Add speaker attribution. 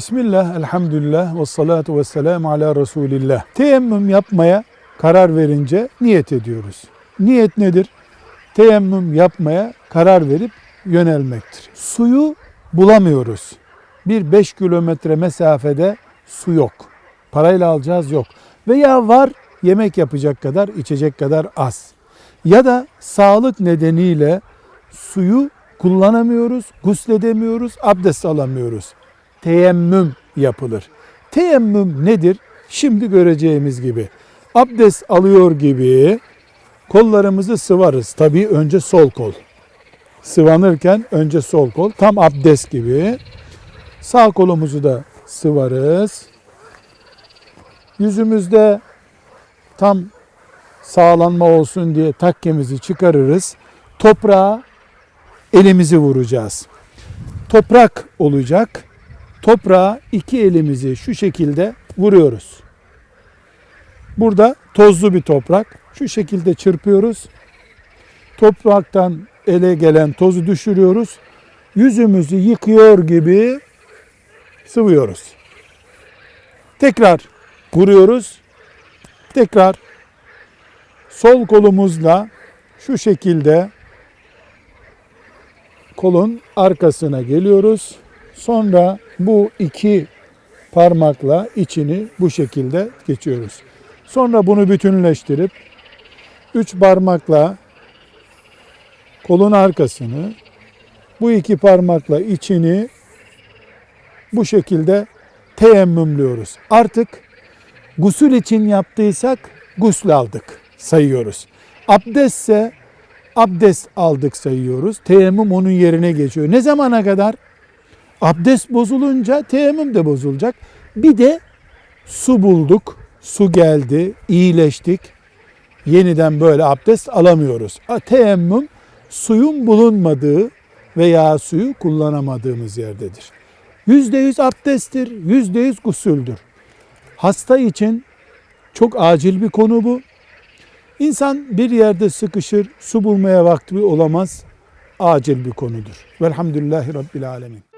Speaker 1: Bismillah, elhamdülillah ve salatu ve selamu ala Resulillah. Teyemmüm yapmaya karar verince niyet ediyoruz. Niyet nedir? Teyemmüm yapmaya karar verip yönelmektir. Suyu bulamıyoruz. Bir 5 kilometre mesafede su yok. Parayla alacağız yok. Veya var yemek yapacak kadar, içecek kadar az. Ya da sağlık nedeniyle suyu kullanamıyoruz, gusledemiyoruz, abdest alamıyoruz. Teyemmüm yapılır. Teyemmüm nedir? Şimdi göreceğimiz gibi. Abdest alıyor gibi kollarımızı sıvarız. Tabii önce sol kol. Sıvanırken önce sol kol. Tam abdest gibi. Sağ kolumuzu da sıvarız. Yüzümüzde tam sağlanma olsun diye takkemizi çıkarırız. Toprağa elimizi vuracağız. Toprak olacak. Toprağa iki elimizi şu şekilde vuruyoruz. Burada tozlu bir toprak. Şu şekilde çırpıyoruz. Topraktan ele gelen tozu düşürüyoruz. Yüzümüzü yıkıyor gibi sıvıyoruz. Tekrar vuruyoruz. Tekrar sol kolumuzla şu şekilde kolun arkasına geliyoruz. Sonra bu iki parmakla içini bu şekilde geçiyoruz. Sonra bunu bütünleştirip üç parmakla kolun arkasını bu iki parmakla içini bu şekilde teyemmümlüyoruz. Artık gusül için yaptıysak gusül aldık sayıyoruz. Abdestse abdest aldık sayıyoruz. Teyemmüm onun yerine geçiyor. Ne zamana kadar? Abdest bozulunca teyemmüm de bozulacak. Bir de su bulduk, su geldi, iyileştik. Yeniden böyle abdest alamıyoruz. Teyemmüm suyun bulunmadığı veya suyu kullanamadığımız yerdedir. Yüzde yüz abdesttir, yüzde yüz gusüldür. Hasta için çok acil bir konu bu. İnsan bir yerde sıkışır, su bulmaya vakti olamaz. Acil bir konudur. Velhamdülillahi Rabbil Alemin.